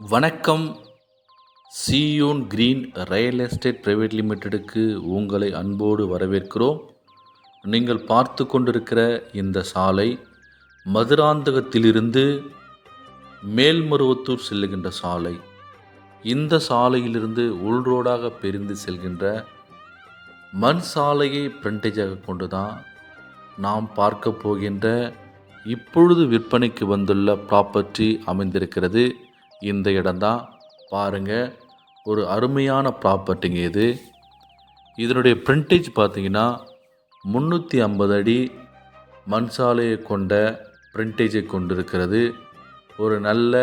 வணக்கம். சியூன் green real estate private லிமிட்டெடுக்கு உங்களை அன்போடு வரவேற்கிறோம். நீங்கள் பார்த்து கொண்டிருக்கிற இந்த சாலை மதுராந்தகத்திலிருந்து மேல்மருவத்தூர் செல்லுகின்ற சாலை. இந்த சாலையிலிருந்து உள்ரோடாக பிரிந்து செல்கின்ற மண் சாலையை ஃப்ரண்டேஜாக கொண்டு தான் நாம் பார்க்க போகின்ற இப்பொழுது விற்பனைக்கு வந்துள்ள ப்ராப்பர்ட்டி அமைந்திருக்கிறது. இந்த இடம்தான் பாருங்கள் ஒரு அருமையான ப்ராப்பர்ட்டிங்க இது. இதனுடைய பிரிண்டேஜ் பார்த்தீங்கன்னா முந்நூற்றி ஐம்பது அடி மண் சாலையை கொண்ட பிரிண்டேஜை கொண்டிருக்கிறது. ஒரு நல்ல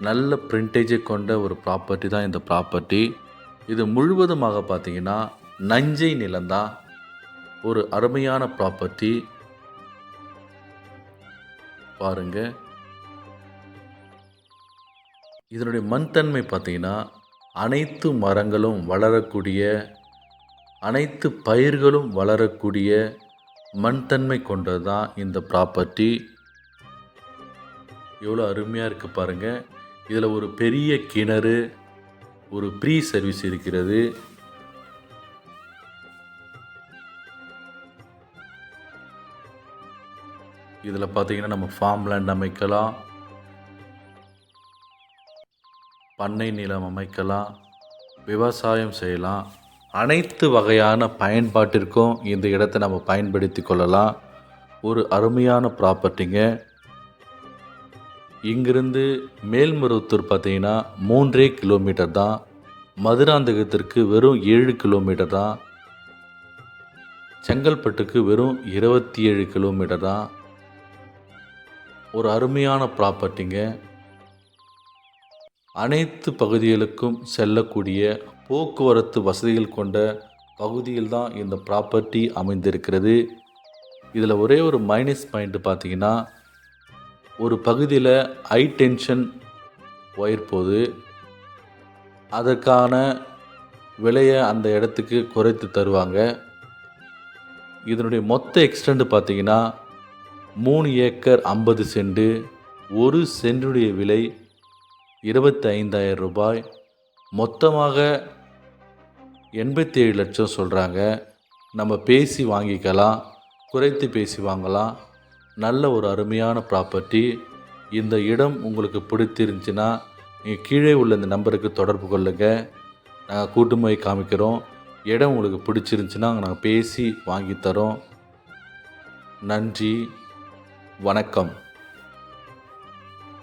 நல்ல பிரிண்டேஜை கொண்ட ஒரு ப்ராப்பர்ட்டி தான் இந்த ப்ராப்பர்ட்டி இது முழுவதுமாக பார்த்தீங்கன்னா நஞ்சை நிலம்தான் ஒரு அருமையான ப்ராப்பர்ட்டி பாருங்கள் இதனுடைய மண்தன்மை பார்த்திங்கன்னா அனைத்து மரங்களும் வளரக்கூடிய அனைத்து பயிர்களும் வளரக்கூடிய மண்தன்மை கொண்டது தான் இந்த ப்ராப்பர்ட்டி எவ்வளோ அருமையாக இருக்குது பாருங்கள் இதில் ஒரு பெரிய கிணறு ஒரு ப்ரீ சர்வீஸ் இருக்கிறது. இதில் பார்த்திங்கன்னா நம்ம ஃபார்ம் லேண்ட் அமைக்கலாம். பண்ணை நிலம் அமைக்கலாம் விவசாயம் செய்யலாம். அனைத்து வகையான பயன்பாட்டிற்கும் இந்த இடத்தை நம்ம பயன்படுத்தி கொள்ளலாம். ஒரு அருமையான ப்ராப்பர்ட்டிங்க. இங்கிருந்து மேல்மருவத்தூர் பார்த்தீங்கன்னா மூன்றே கிலோமீட்டர் தான். மதுராந்தகத்திற்கு வெறும் ஏழு கிலோமீட்டர் தான். செங்கல்பட்டுக்கு வெறும் இருபத்தி ஏழு கிலோமீட்டர் தான். ஒரு அருமையான ப்ராப்பர்ட்டிங்க. அனைத்து பகுதிகளுக்கும் செல்லக்கூடிய போக்குவரத்து வசதிகள் கொண்ட பகுதியில் தான் இந்த ப்ராப்பர்ட்டி அமைந்திருக்கிறது. இதில் ஒரே ஒரு மைனஸ் பாயிண்ட் பார்த்தீங்கன்னா ஒரு பகுதியில் ஹை டென்ஷன் ஒயர் போது அதற்கான விலையை அந்த இடத்துக்கு குறைத்து தருவாங்க. இதனுடைய மொத்த எக்ஸ்டெண்ட் பார்த்தீங்கன்னா மூணு ஏக்கர் ஐம்பது சென்ட் ஒரு சென்டுடைய விலை இருபத்தி ஐந்தாயிரம் ரூபாய். மொத்தமாக எண்பத்தி ஏழு லட்சம் சொல்கிறாங்க நம்ம பேசி வாங்கிக்கலாம் குறைத்து பேசி வாங்கலாம். நல்ல ஒரு அருமையான ப்ராப்பர்ட்டி இந்த இடம் உங்களுக்கு பிடித்திருந்துச்சுன்னா நீங்கள் கீழே உள்ள இந்த நம்பருக்கு தொடர்பு கொள்ளுங்கள் நாங்கள் கூட்டு போய் காமிக்கிறோம். இடம் உங்களுக்கு பிடிச்சிருந்துச்சுன்னா நாங்கள் பேசி வாங்கி தரோம். நன்றி வணக்கம்.